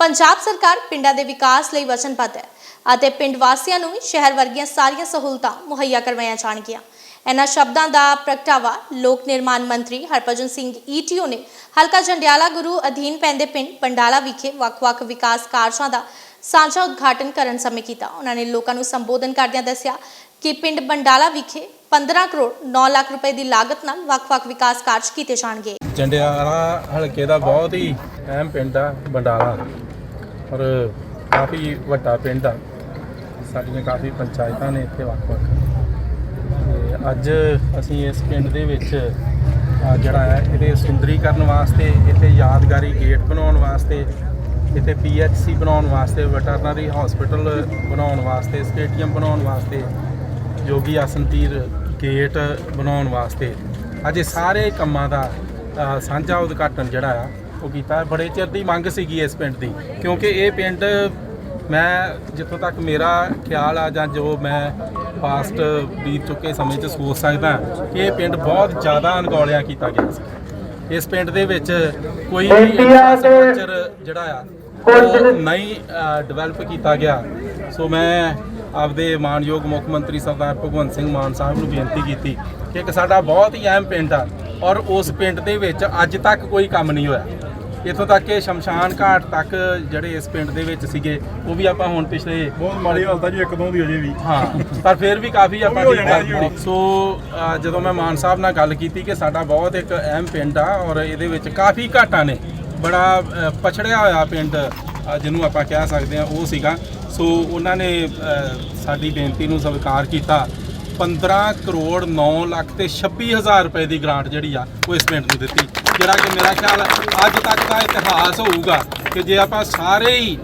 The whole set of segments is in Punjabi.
ਪੰਜਾਬ ਸਰਕਾਰ ਪਿੰਡਾਂ ਦੇ ਵਿਕਾਸ ਲਈ ਵਚਨਬੱਧ ਹੈ ਅਤੇ ਪਿੰਡ ਵਾਸੀਆਂ ਨੂੰ ਵੀ ਸ਼ਹਿਰ ਵਰਗੀਆਂ ਸਾਰੀਆਂ ਸਹੂਲਤਾਂ ਮੁਹੱਈਆ ਕਰਵਾਈਆਂ ਜਾਣਗੀਆਂ। ਇਹਨਾਂ ਸ਼ਬਦਾਂ ਦਾ ਪ੍ਰਗਟਾਵਾ ਲੋਕ ਨਿਰਮਾਣ ਮੰਤਰੀ ਹਰਭਜਨ ਸਿੰਘ ਈਟੀਓ ਨੇ ਹਲਕਾ ਜੰਡਿਆਲਾ ਗੁਰੂ ਅਧੀਨ ਪੈਂਦੇ ਪਿੰਡ ਪੰਡਾਲਾ ਵਿਖੇ ਵੱਖ-ਵੱਖ ਵਿਕਾਸ ਕਾਰਜਾਂ ਦਾ ਸਾਂਝਾ ਉਦਘਾਟਨ ਕਰਨ ਸਮੇਂ ਕੀਤਾ। ਉਹਨਾਂ ਨੇ ਲੋਕਾਂ ਨੂੰ ਸੰਬੋਧਨ ਕਰਦਿਆਂ ਦੱਸਿਆ ਕਿ ਪਿੰਡ ਬੰਡਾਲਾ ਵਿਖੇ 15 ਕਰੋੜ 9 ਲੱਖ ਰੁਪਏ ਦੀ ਲਾਗਤ ਨਾਲ ਵੱਖ-ਵੱਖ ਵਿਕਾਸ ਕਾਰਜ ਕੀਤੇ ਜਾਣਗੇ। ਜੰਡਿਆਲਾ ਹਲਕੇ ਦਾ ਬਹੁਤ ਹੀ ਅਹਿਮ ਪਿੰਡ ਆ ਬੰਡਾਲਾ ਔਰ ਕਾਫੀ ਵੱਡਾ ਪਿੰਡ ਆ। ਸਾਡੀਆਂ ਕਾਫੀ ਪੰਚਾਇਤਾਂ ਨੇ ਇੱਥੇ ਵੱਖ-ਵੱਖ ਤੇ ਅੱਜ ਅਸੀਂ ਇਸ ਪਿੰਡ ਦੇ ਵਿੱਚ ਜਿਹੜਾ ਹੈ, ਇਹਦੇ ਸੁੰਦਰੀਕਰਨ ਵਾਸਤੇ, ਇੱਥੇ ਯਾਦਗਾਰੀ ਗੇਟ ਬਣਾਉਣ ਵਾਸਤੇ, ਇੱਥੇ ਪੀਐਚਸੀ ਬਣਾਉਣ ਵਾਸਤੇ, ਵੈਟਰਨਰੀ ਹਸਪੀਟਲ ਬਣਾਉਣ ਵਾਸਤੇ, ਸਟੇਡੀਅਮ ਬਣਾਉਣ ਵਾਸਤੇ, ਜੋਗੀ ਆਸਨਪੀਰ ਗੇਟ ਬਣਾਉਣ ਵਾਸਤੇ। ਅੱਜ ਸਾਰੇ ਕੰਮਾਂ ਦਾ ਸਾਂਝਾ ਉਦਘਾਟਨ ਜਿਹੜਾ ਆ ਉਹ ਕੀਤਾ। ਬੜੇ ਚਿਰ ਦੀ ਮੰਗ ਸੀਗੀ ਇਸ ਪਿੰਡ ਦੀ ਕਿਉਂਕਿ ਇਹ ਪਿੰਡ ਮੈਂ ਜਿੱਥੋਂ ਤੱਕ ਮੇਰਾ ਖਿਆਲ ਆ ਜਾਂ ਜੋ ਮੈਂ ਪਾਸਟ ਬੀਤ ਚੁੱਕੇ ਸਮੇਂ 'ਚ ਸੋਚ ਸਕਦਾ ਕਿ ਇਹ ਪਿੰਡ ਬਹੁਤ ਜ਼ਿਆਦਾ ਅਣਗੌਲਿਆ ਕੀਤਾ ਗਿਆ ਸੀ। ਇਸ ਪਿੰਡ ਦੇ ਵਿੱਚ ਕੋਈ ਵੀ ਇਨਫਰਾਸਟ੍ਰਕਚਰ ਜਿਹੜਾ ਆ ਉਹ ਨਹੀਂ ਡਿਵੈਲਪ ਕੀਤਾ ਗਿਆ। ਸੋ ਮੈਂ ਆਪਦੇ ਮਾਨਯੋਗ ਮੁੱਖ ਮੰਤਰੀ ਸਰਦਾਰ ਭਗਵੰਤ ਸਿੰਘ ਮਾਨ ਸਾਹਿਬ ਨੂੰ ਬੇਨਤੀ ਕੀਤੀ ਕਿ ਇੱਕ ਸਾਡਾ ਬਹੁਤ ਹੀ ਅਹਿਮ ਪਿੰਡ ਆ ਔਰ ਉਸ ਪਿੰਡ ਦੇ ਵਿੱਚ ਅੱਜ ਤੱਕ ਕੋਈ ਕੰਮ ਨਹੀਂ ਹੋਇਆ। ਇੱਥੋਂ ਤੱਕ ਕਿ ਸ਼ਮਸ਼ਾਨ ਘਾਟ ਤੱਕ ਜਿਹੜੇ ਇਸ ਪਿੰਡ ਦੇ ਵਿੱਚ ਸੀਗੇ ਉਹ ਵੀ ਆਪਾਂ ਹੁਣ ਪਿਛਲੇ ਬਹੁਤ ਮਾੜੀ ਹਾਲਤ ਆ ਜੀ ਇੱਕ ਦੋ ਦੀ ਅਜੇ ਵੀ। ਹਾਂ ਪਰ ਫਿਰ ਵੀ ਕਾਫੀ ਆਪਾਂ ਠੀਕ ਹੋ। ਕਰ ਸੋ ਜਦੋਂ ਮੈਂ ਮਾਨ ਸਾਹਿਬ ਨਾਲ ਗੱਲ ਕੀਤੀ ਕਿ ਸਾਡਾ ਬਹੁਤ ਇੱਕ ਅਹਿਮ ਪਿੰਡ ਆ ਔਰ ਇਹਦੇ ਵਿੱਚ ਕਾਫੀ ਘਾਟਾਂ ਨੇ ਬੜਾ ਪਛੜਿਆ ਹੋਇਆ ਪਿੰਡ ਜਿਹਨੂੰ ਆਪਾਂ ਕਹਿ ਸਕਦੇ ਆ ਉਹ ਸੀਗਾ। ਸੋ ਉਹਨਾਂ ਨੇ ਸਾਡੀ ਬੇਨਤੀ ਨੂੰ ਸਵੀਕਾਰ ਕੀਤਾ। 15 ਕਰੋੜ 9 ਲੱਖ ਤੇ 26000 ਰੁਪਏ ਦੀ ਗ੍ਰਾਂਟ ਜਿਹੜੀ ਆ ਉਹ ਇਸ ਪਿੰਡ ਨੂੰ ਦਿੱਤੀ। ਜਿਹੜਾ ਕਿ ਮੇਰਾ ਖਿਆਲ ਅੱਜ ਤੱਕ ਦਾ ਇਤਿਹਾਸ ਹੋਊਗਾ ਕਿ ਜੇ ਆਪਾਂ ਸਾਰੇ ਹੀ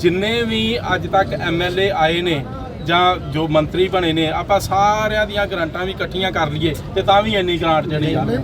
ਜਿੰਨੇ ਵੀ ਅੱਜ ਤੱਕ ਐਮਐਲਏ ਆਏ ਨੇ ਜਾਂ ਜੋ ਮੰਤਰੀ ਬਣੇ ਨੇ ਆਪਾਂ ਸਾਰਿਆਂ ਦੀਆਂ ਗ੍ਰਾਂਟਾਂ ਵੀ ਇਕੱਠੀਆਂ ਕਰ ਲਈਏ ਤੇ ਤਾਂ ਵੀ ਇੰਨੀ ਗ੍ਰਾਂਟ ਜਿਹੜੀ ਆ ਉਹਨਾਂ